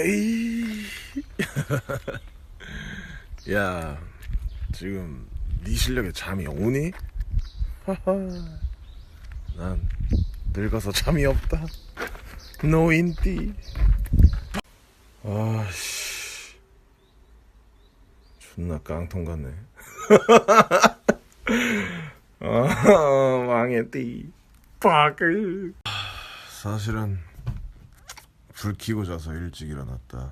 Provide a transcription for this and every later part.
에이. 야, 지금 네 실력에 잠이 오니? 난 늙어서 잠이 없다. 노인띠. 아씨. 존나 깡통 같네. 아, 망했디. 빠그. 사실은 불 켜고 자서 일찍 일어났다.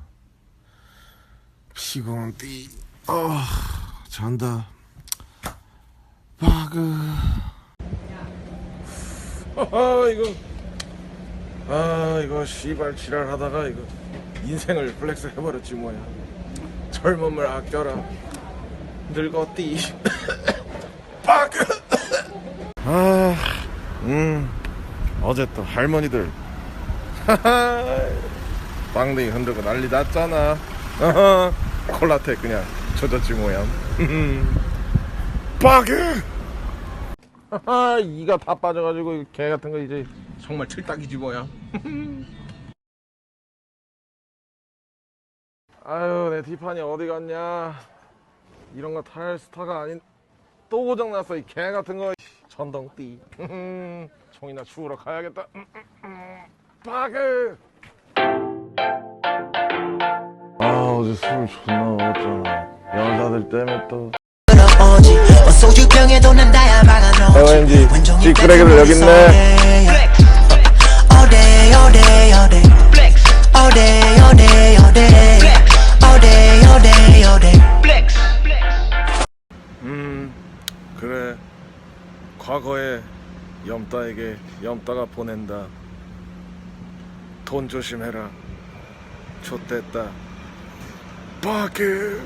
피곤띠. 아, 잔다. 빠그. 아, 이거. 아, 이거 씨발 지랄하다가 이거 인생을 플렉스 해버렸지 뭐야. 젊음을 아껴라. 늙었디. 빠그. 아, 음. 어제 또 할머니들 빵댕이 흔들고 난리 났잖아. 콜라텍 그냥 뭐야 빠그 하하, 이가 다 빠져가지고 이개 같은 거 이제 정말 틀딱이지 뭐야. 아유 내 티파니 어디 갔냐? 이런 거 탈 스타가 아닌 또 고장났어 이 개 같은 거. 전동띠. 총이나 추우러 가야겠다 박을 아 어제 술 존나 먹었잖아 여자들 때문에 또 소주병에도 난 다야 막아놓지 OMG 찌끄레기들 여기 있네 All day all day all day All day all day all day All day all day all day 음 그래 과거의 염따에게 염따가 보낸다 돈 조심해라. 좆됐다. 빠그